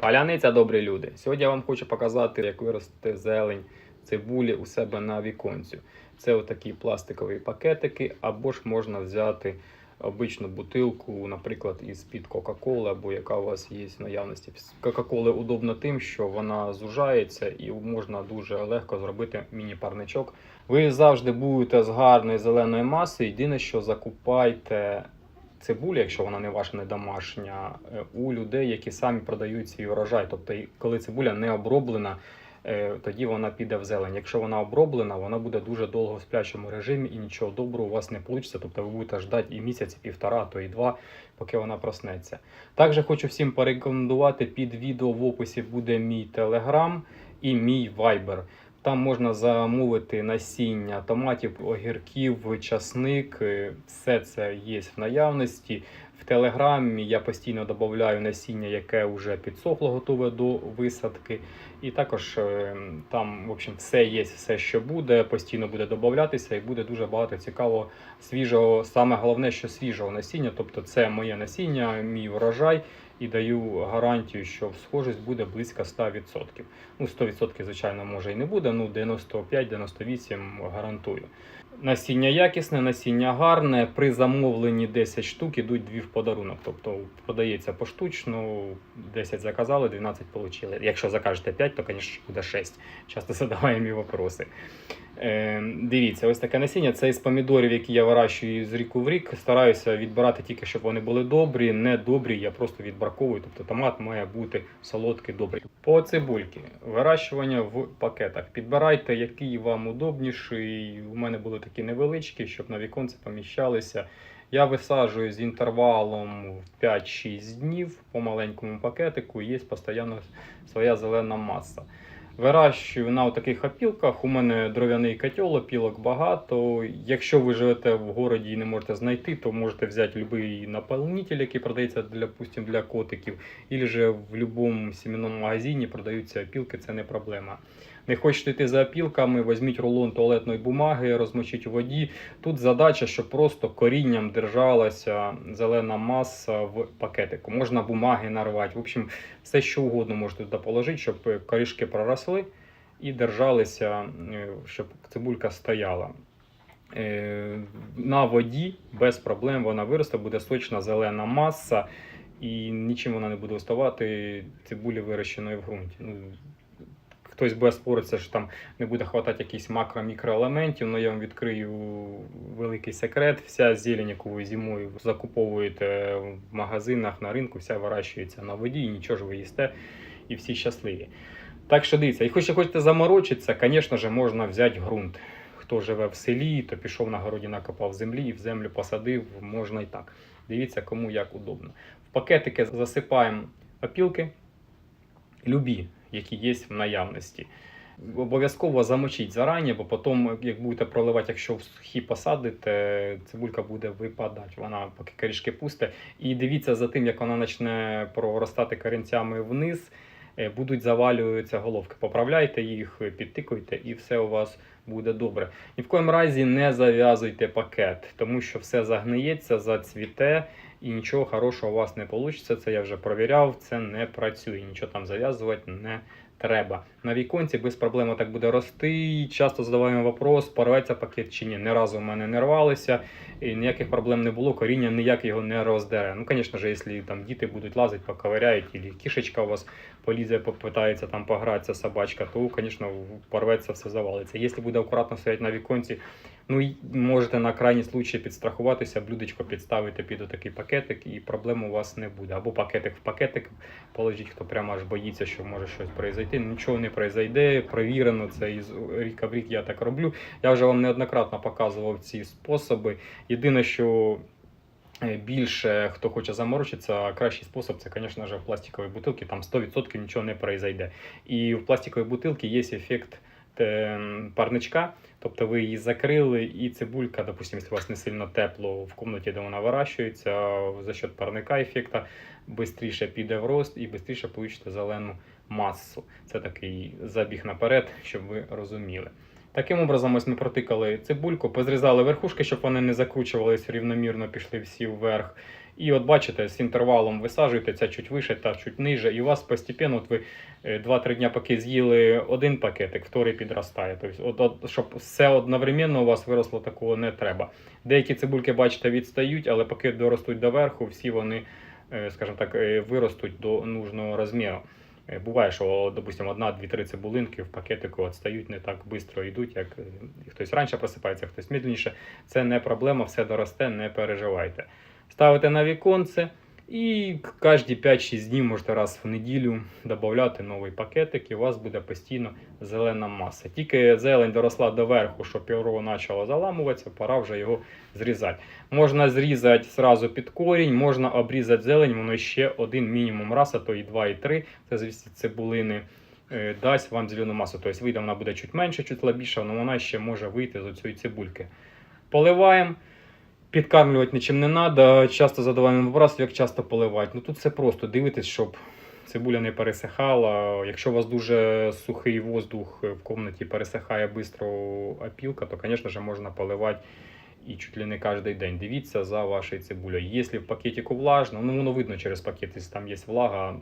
Паляниця, добрі люди. Сьогодні я вам хочу показати, як вирости зелень цибулі у себе на віконцю. Це отакі пластикові пакетики, або ж можна взяти обичну бутилку, наприклад, із-під Кока-Коли, або яка у вас є в наявності. Кока-Коли удобно тим, що вона зужається і можна дуже легко зробити міні-парничок. Ви завжди будете з гарної зеленої маси. Єдине, що закупайте цибулю, якщо вона не ваша, не домашня, е, у людей, які самі продають свій урожай. Тобто, коли цибуля не оброблена, е, тоді вона піде в зелень. Якщо вона оброблена, вона буде дуже довго в сплячому режимі і нічого доброго у вас не вийде. Тобто ви будете ждати і місяць, і півтора, то і два, поки вона проснеться. Також хочу всім порекомендувати під відео в описі буде мій телеграм і мій вайбер. Там можна замовити насіння томатів, огірків, часник. е, Все це є в наявності. В телеграмі я постійно додаю насіння, яке вже підсохло, готове до висадки. І також е, там, в общем, все є, все, що буде, постійно буде додатися, і буде дуже багато цікавого свіжого. Саме головне, що свіжого насіння. Тобто, це моє насіння, мій урожай. І даю гарантію, що схожість буде близько 100%. Ну, 100%, звичайно, може і не буде, ну 95-98 гарантую. Насіння якісне, насіння гарне. При замовленні 10 штук ідуть дві в подарунок. Тобто продається поштучно, 10 заказали, 12 отримали. Якщо закажете 5, то, звісно, буде 6. Часто задаваємо і вопроси. Е, дивіться, ось таке насіння. Це із помідорів, які я вирощую з ріку в рік. Стараюся відбирати тільки, щоб вони були добрі, не добрі. Я просто відбраковую. Тобто томат має бути солодкий, добрий. По цибульки. Вирощування в пакетах. Підбирайте, який вам удобніший. У мене були такі невеличкі, щоб на віконце поміщалися. Я висаджую з інтервалом в 5-6 днів по маленькому пакетику. Є постійно своя зелена маса. Вирощую на таких опілках. У мене дров'яний котел, опілок багато. Якщо ви живете в городі і не можете знайти, то можете взяти будь-який наповнитель, який продається для, пустим, для котиків, або в будь-якому сімейному магазині продаються опілки, це не проблема. Не хочете йти за опілками, візьміть рулон туалетної бумаги, розмочіть у воді. Тут задача, щоб просто корінням держалася зелена маса в пакетику. Можна бумаги нарвати. В общем, все що угодно можете туди положити, щоб корішки проросли і держалися, е, щоб цибулька стояла. Е, На воді без проблем вона виросте, буде сочна зелена маса, і нічим вона не буде вставати цибулі вирощеної в ґрунті. Ну, Хтось буде споритися, що там не буде хватати якихось макро-мікроелементів, але я вам відкрию великий секрет. Вся зелень, яку ви зимою закуповуєте в магазинах на ринку, вся вирощується на воді, і нічого ж ви їсте, і всі щасливі. Так що дивіться, якщо хочете заморочитися, звісно ж, можна взяти ґрунт. Хто живе в селі, то пішов на городі, накопав землі і в землю посадив, можна і так. Дивіться, кому як удобно. В пакетики засипаємо опілки, любі, які є в наявності. Обов'язково замочіть зарані, бо потім, як будете проливати, якщо в сухі посадите, цибулька буде випадати. Вона поки корішки пусте. І дивіться за тим, як вона почне проростати корінцями вниз, е, будуть завалюватися головки. Поправляйте їх, підтикуйте, і все у вас буде добре. Ні в коєму разі не зав'язуйте пакет, тому що все загниється, зацвіте. І нічого хорошого у вас не вийде. Це я вже провіряв, це не працює. Нічого там зав'язувати не треба. На віконці без проблем так буде рости. Часто задаваємо вопрос, порветься пакет чи ні. Ні разу в мене не рвалися, і ніяких проблем не було, коріння ніяк його не роздере. Ну, звісно ж, якщо там діти будуть лазити, поковиряють, або кішечка у вас полізе, попитається там погратися собачка, то, звісно, порветься, все завалиться. Якщо буде акуратно стояти на віконці, ну можете на крайній случай підстрахуватися, блюдечко підставити під отакий пакетик, і проблем у вас не буде. Або пакетик в пакетик положіть, хто прямо аж боїться, що може щось произойти. Нічого не произойде, провірено це із ріка в рік я так роблю. Я вже вам неоднократно показував ці способи. Єдине, що е, більше хто хоче заморочитися, кращий спосіб це, звісно в пластиковій бутилці, там 100% нічого не произойде. І в пластиковій бутилці є ефект парничка. Тобто ви її закрили, і цибулька, допустим, якщо у вас не сильно тепло в комнаті, де вона вирощується, за счет парника ефекта швидше піде в рост і швидше получите зелену масу. Це такий забіг наперед, щоб ви розуміли. Таким образом, ось ми протикали цибульку, позрізали верхушки, щоб вони не закручувалися рівномірно, пішли всі вверх. І от бачите, з інтервалом висаджуєте це чуть вище та чуть ниже, і у вас постепенно, от ви е, 2-3 дня поки з'їли один пакетик, вторий підростає. Тобто, от, от, щоб все одновременно у вас виросло, такого не треба. Деякі цибульки, бачите, відстають, але поки доростуть до верху, всі вони, е, скажімо так, е, виростуть до нужного розміру. Е, Буває, що, допустимо, одна, дві, три цибулинки в пакетику відстають не так швидко йдуть, як е, хтось раніше просипається, хтось медленніше. Це не проблема, все доросте, не переживайте. Ставите на віконце і кожні 5-6 днів, можете раз в неділю додати новий пакетик, і у вас буде постійно зелена маса. Тільки зелень доросла до верху, що перо почало заламуватися, пора вже його зрізати. Можна зрізати зразу під корінь, можна обрізати зелень, воно ще один мінімум раз, а то і два, і три. Це звісно цибулини е, дасть вам зелену масу. Тобто вийде вона буде чуть менше, чуть слабіша, але вона ще може вийти з цієї цибульки. Поливаємо. Підкармлювати нічим не треба. Часто задаваємо вопрос, як часто поливати. Ну тут все просто дивитись, щоб цибуля не пересихала. Якщо у вас дуже сухий воздух в кімнаті пересихає швидко опілка, то, звісно можна поливати і чуть ли не кожен день. Дивіться за вашою цибулею. Якщо в пакетику влажно, ну воно видно через пакет, якщо там є влага.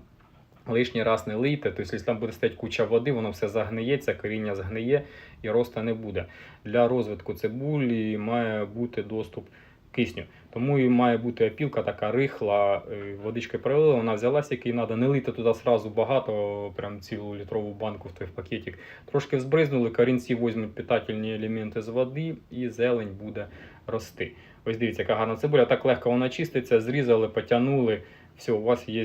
Лишній раз не лийте, тобто, якщо там буде стояти куча води, воно все загниється, коріння згниє і росту не буде. Для розвитку цибулі має бути доступ кисню. Тому і має бути опілка така рихла, е, водичкою пролила, вона взялася, який треба, не лити туди сразу багато, прям цілу літрову банку в той пакетик. Трошки взбризнули, корінці візьмуть питательні елементи з води і зелень буде рости. Ось дивіться, яка гарна цибуля, так легко вона чиститься, зрізали, потягнули. Все, у вас є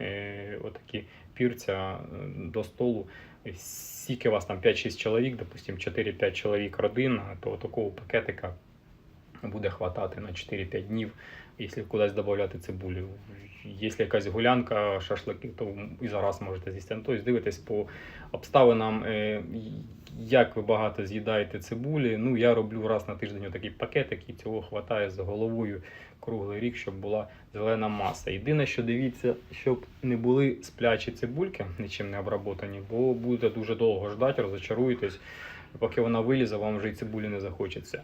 е, отакі пірця е, до столу. Скільки у вас там 5-6 чоловік, допустим, 4-5 чоловік родина, то такого пакетика буде хватати на 4-5 днів, якщо кудись додати цибулю. Якщо якась гулянка, шашлики, то і зараз можете з'їсти. Ну, Тобто дивитесь по обставинам, е, як ви багато з'їдаєте цибулі. Ну, я роблю раз на тиждень такий пакетик, і цього хватає з головою круглий рік, щоб була зелена маса. Єдине, що дивіться, щоб не були сплячі цибульки, нічим не обработані, бо буде дуже довго ждати, розочаруєтесь. Поки вона вилізе, вам вже і цибулі не захочеться.